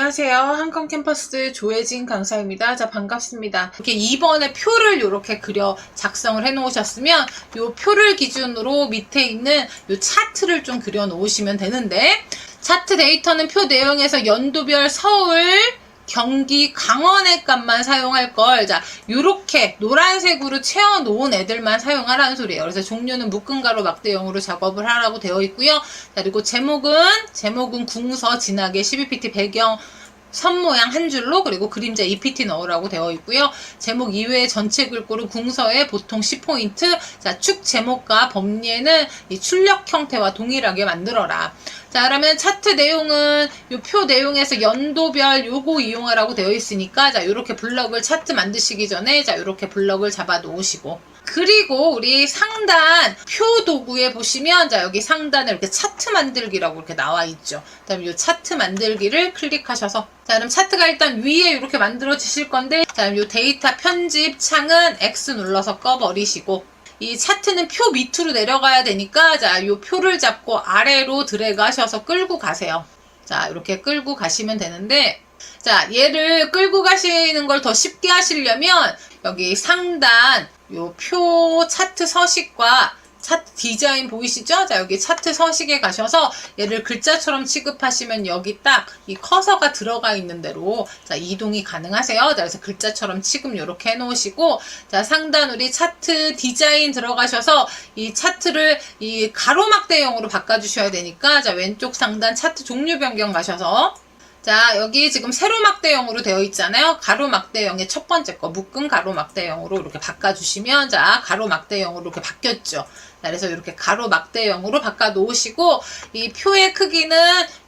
안녕하세요. 한컴 캠퍼스 조혜진 강사입니다. 자, 반갑습니다. 이렇게 2번에 표를 이렇게 그려 작성을 해 놓으셨으면 이 표를 기준으로 밑에 있는 이 차트를 좀 그려 놓으시면 되는데 차트 데이터는 표 내용에서 연도별 서울, 경기, 강원의 값만 사용할 걸, 자, 요렇게 노란색으로 채워 놓은 애들만 사용하라는 소리예요. 그래서 종류는 묶은 가로 막대형으로 작업을 하라고 되어 있고요. 자, 그리고 제목은, 제목은 궁서, 진하게 12pt 배경, 선 모양 한 줄로 그리고 그림자 2pt 넣으라고 되어 있고요. 제목 이외의 전체 글꼴은 궁서에 보통 10포인트. 자, 축 제목과 범례는 이 출력 형태와 동일하게 만들어라. 자, 그러면 차트 내용은 이표 내용에서 연도별 요거 이용하라고 되어 있으니까 자, 요렇게 블럭을 차트 만드시기 전에 자, 요렇게 블럭을 잡아 놓으시고 그리고 우리 상단 표 도구에 보시면 자 여기 상단에 이렇게 차트 만들기라고 이렇게 나와 있죠. 그다음에 이 차트 만들기를 클릭하셔서 자 그럼 차트가 일단 위에 이렇게 만들어지실 건데 자 그럼 이 데이터 편집 창은 X 눌러서 꺼버리시고 이 차트는 표 밑으로 내려가야 되니까 자 요 표를 잡고 아래로 드래그 하셔서 끌고 가세요. 자 이렇게 끌고 가시면 되는데 자 얘를 끌고 가시는 걸 더 쉽게 하시려면 여기 상단 요 표 차트 서식과 차트 디자인 보이시죠? 자, 여기 차트 서식에 가셔서 얘를 글자처럼 취급하시면 여기 딱 이 커서가 들어가 있는 대로 자, 이동이 가능하세요. 자, 그래서 글자처럼 취급 이렇게 해 놓으시고 자, 상단 우리 차트 디자인 들어가셔서 이 차트를 이 가로막 대형으로 바꿔 주셔야 되니까 자, 왼쪽 상단 차트 종류 변경 가셔서 자, 여기 지금 세로 막대형으로 되어 있잖아요. 가로 막대형의 첫 번째 거, 묶은 가로 막대형으로 이렇게 바꿔주시면, 자, 가로 막대형으로 이렇게 바뀌었죠. 자, 그래서 이렇게 가로 막대형으로 바꿔 놓으시고, 이 표의 크기는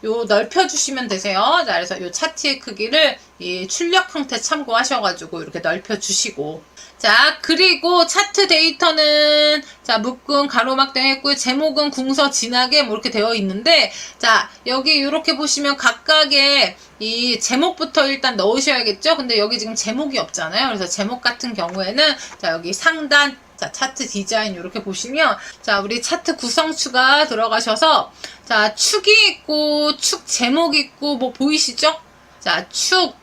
요 넓혀주시면 되세요. 자, 그래서 요 차트의 크기를 이 출력 형태 참고하셔가지고 이렇게 넓혀주시고, 자, 그리고 차트 데이터는, 자, 묶은 가로막대 했고요. 제목은 궁서 진하게 뭐 이렇게 되어 있는데, 자, 여기 이렇게 보시면 각각의 이 제목부터 일단 넣으셔야겠죠? 근데 여기 지금 제목이 없잖아요. 그래서 제목 같은 경우에는, 자, 여기 상단, 자, 차트 디자인 이렇게 보시면, 자, 우리 차트 구성추가 들어가셔서, 자, 축이 있고, 축 제목 있고, 뭐 보이시죠? 자, 축,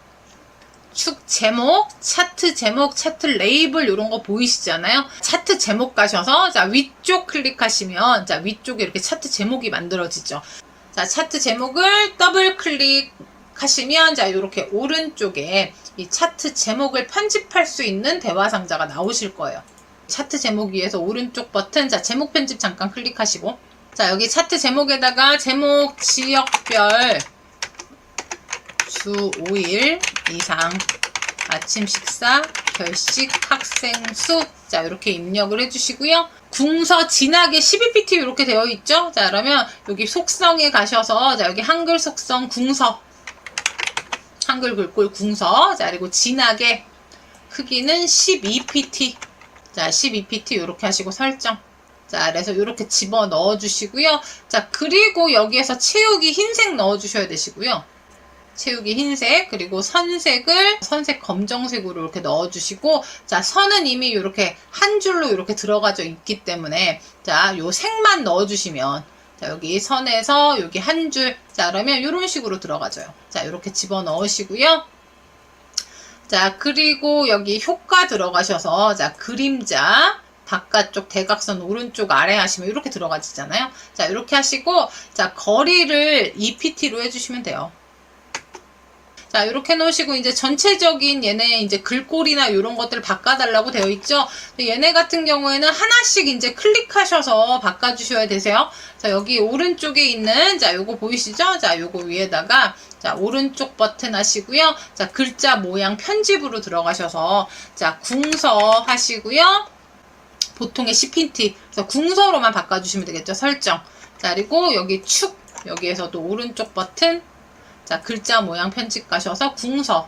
축 제목, 차트 제목, 차트 레이블 이런 거 보이시잖아요. 차트 제목 가셔서 자 위쪽 클릭하시면 자 위쪽에 이렇게 차트 제목이 만들어지죠. 자 차트 제목을 더블 클릭하시면 자 이렇게 오른쪽에 이 차트 제목을 편집할 수 있는 대화 상자가 나오실 거예요. 차트 제목 위에서 오른쪽 버튼 자 제목 편집 잠깐 클릭하시고 자 여기 차트 제목에다가 제목 지역별 주 5일 이상. 아침 식사 결식 학생 수. 자 이렇게 입력을 해주시고요. 궁서 진하게 12pt 이렇게 되어 있죠? 자 그러면 여기 속성에 가셔서 자 여기 한글 속성 궁서. 한글 글꼴 궁서. 자 그리고 진하게 크기는 12pt 자 12pt 이렇게 하시고 설정. 자, 그래서 이렇게 집어 넣어 주시고요. 자, 그리고 여기에서 채우기 흰색 넣어 주셔야 되시고요. 채우기 흰색 그리고 선색을 선색 검정색으로 이렇게 넣어주시고 자 선은 이미 이렇게 한 줄로 이렇게 들어가져 있기 때문에 자 요 색만 넣어주시면 자 여기 선에서 여기 한 줄 자 그러면 이런 식으로 들어가져요. 자 이렇게 집어 넣으시고요. 자 그리고 여기 효과 들어가셔서 자 그림자 바깥쪽 대각선 오른쪽 아래 하시면 이렇게 들어가지잖아요. 자 이렇게 하시고 자 거리를 2pt로 해주시면 돼요 자, 이렇게 놓으시고 이제 전체적인 얘네 이제 글꼴이나 이런 것들을 바꿔달라고 되어 있죠. 얘네 같은 경우에는 하나씩 이제 클릭하셔서 바꿔주셔야 되세요. 자, 여기 오른쪽에 있는 자, 요거 보이시죠? 자, 요거 위에다가 자, 오른쪽 버튼 하시고요. 자, 글자 모양 편집으로 들어가셔서 자, 궁서 하시고요. 보통의 10핀트. 그래서 궁서로만 바꿔주시면 되겠죠. 설정. 자, 그리고 여기 축 여기에서도 오른쪽 버튼 자, 글자 모양 편집 가셔서 궁서.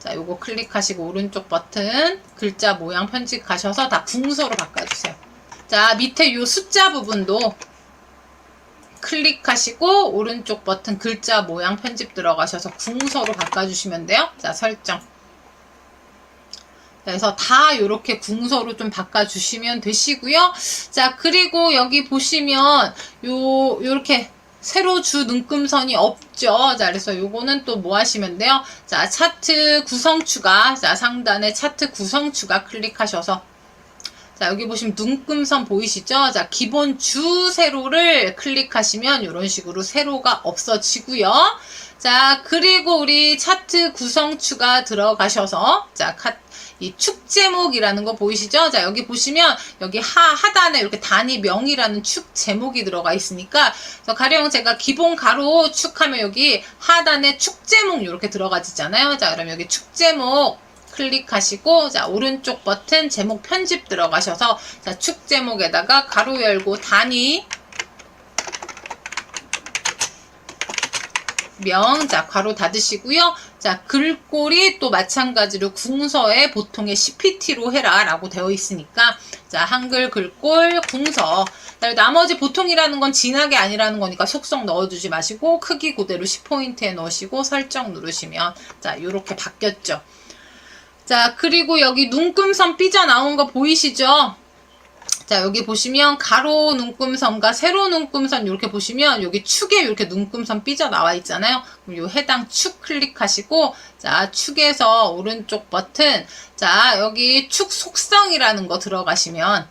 자, 요거 클릭하시고 오른쪽 버튼 글자 모양 편집 가셔서 다 궁서로 바꿔주세요. 자, 밑에 요 숫자 부분도 클릭하시고 오른쪽 버튼 글자 모양 편집 들어가셔서 궁서로 바꿔주시면 돼요. 자, 설정. 그래서 다 이렇게 궁서로 좀 바꿔주시면 되시고요. 자, 그리고 여기 보시면 요, 요렇게 세로 주 눈금선이 없죠. 자, 그래서 요거는 또 뭐 하시면 돼요? 자, 차트 구성추가, 자, 상단에 차트 구성추가 클릭하셔서 자, 여기 보시면 눈금선 보이시죠? 자, 기본 주 세로를 클릭하시면 이런 식으로 세로가 없어지고요. 자, 그리고 우리 차트 구성추가 들어가셔서 자, 카, 이 축 제목이라는 거 보이시죠? 자, 여기 보시면 여기 하, 하단에 이렇게 단위 명이라는 축 제목이 들어가 있으니까 가령 제가 기본 가로 축 하면 여기 하단에 축 제목 이렇게 들어가지잖아요. 자, 그럼 여기 축 제목 클릭하시고 자 오른쪽 버튼 제목 편집 들어가셔서 자 축 제목에다가 가로 열고 단위 명, 자, 괄호 닫으시고요. 자, 글꼴이 또 마찬가지로 궁서에 보통의 CPT로 해라 라고 되어 있으니까 자, 한글 글꼴 궁서 자, 나머지 보통이라는 건 진하게 아니라는 거니까 속성 넣어주지 마시고 크기 그대로 10포인트에 넣으시고 설정 누르시면 자, 요렇게 바뀌었죠. 자, 그리고 여기 눈금선 삐져나온 거 보이시죠? 자, 여기 보시면 가로 눈금선과 세로 눈금선 이렇게 보시면 여기 축에 이렇게 눈금선 삐져 나와 있잖아요. 그럼 요 해당 축 클릭하시고 자, 축에서 오른쪽 버튼 자, 여기 축 속성이라는 거 들어가시면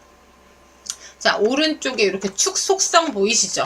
자, 오른쪽에 이렇게 축 속성 보이시죠?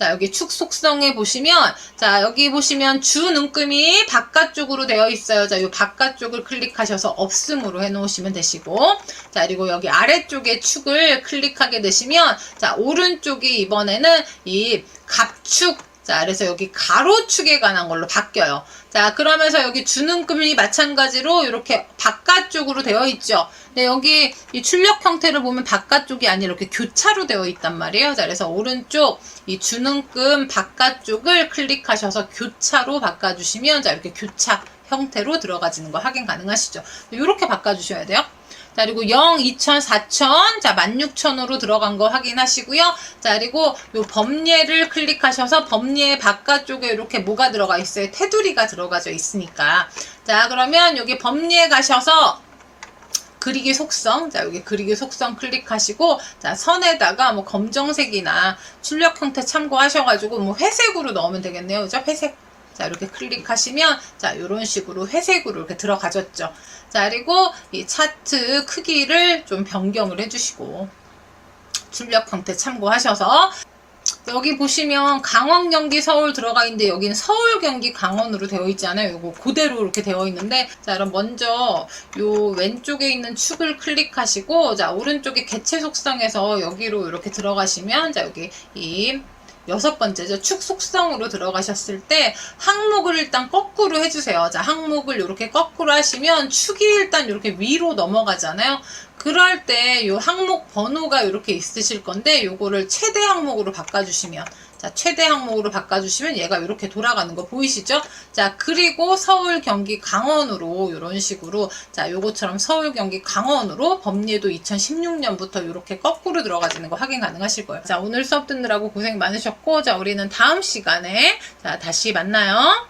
자, 여기 축 속성에 보시면, 자, 여기 보시면 주 눈금이 바깥쪽으로 되어 있어요. 자, 이 바깥쪽을 클릭하셔서 없음으로 해 놓으시면 되시고, 자, 그리고 여기 아래쪽에 축을 클릭하게 되시면, 자, 오른쪽이 이번에는 이 갑축, 자, 그래서 여기 가로축에 관한 걸로 바뀌어요. 자, 그러면서 여기 주눈금이 마찬가지로 이렇게 바깥쪽으로 되어 있죠. 근데 여기 이 출력 형태를 보면 바깥쪽이 아니라 이렇게 교차로 되어 있단 말이에요. 자, 그래서 오른쪽 이 주눈금 바깥쪽을 클릭하셔서 교차로 바꿔주시면 자, 이렇게 교차 형태로 들어가지는 거 확인 가능하시죠. 이렇게 바꿔주셔야 돼요. 자, 그리고 0, 2,000, 4,000, 자, 16,000으로 들어간 거 확인하시고요. 자, 그리고 요 범례를 클릭하셔서 범례 바깥쪽에 이렇게 뭐가 들어가 있어요? 테두리가 들어가져 있으니까. 자, 그러면 여기 범례 가셔서 그리기 속성, 자, 여기 그리기 속성 클릭하시고, 자, 선에다가 뭐 검정색이나 출력 형태 참고하셔가지고, 뭐 회색으로 넣으면 되겠네요. 그죠? 회색. 자, 이렇게 클릭하시면, 자, 이런 식으로 회색으로 이렇게 들어가졌죠. 자, 그리고 이 차트 크기를 좀 변경을 해주시고, 출력 형태 참고하셔서, 여기 보시면 강원, 경기, 서울 들어가 있는데 여기는 서울, 경기, 강원으로 되어 있잖아요. 요거 그대로 이렇게 되어 있는데 자 그럼 먼저 요 왼쪽에 있는 축을 클릭하시고 자 오른쪽에 개체 속성에서 여기로 이렇게 들어가시면 자 여기 이 여섯 번째죠. 축 속성으로 들어가셨을 때 항목을 일단 거꾸로 해주세요. 자, 항목을 이렇게 거꾸로 하시면 축이 일단 이렇게 위로 넘어가잖아요. 그럴 때 요 항목 번호가 이렇게 있으실 건데 요거를 최대 항목으로 바꿔주시면 자 최대 항목으로 바꿔주시면 얘가 이렇게 돌아가는 거 보이시죠? 자 그리고 서울 경기 강원으로 이런 식으로 자 요거처럼 서울 경기 강원으로 법례도 2016년부터 이렇게 거꾸로 들어가지는 거 확인 가능하실 거예요. 자 오늘 수업 듣느라고 고생 많으셨고 자 우리는 다음 시간에 자 다시 만나요.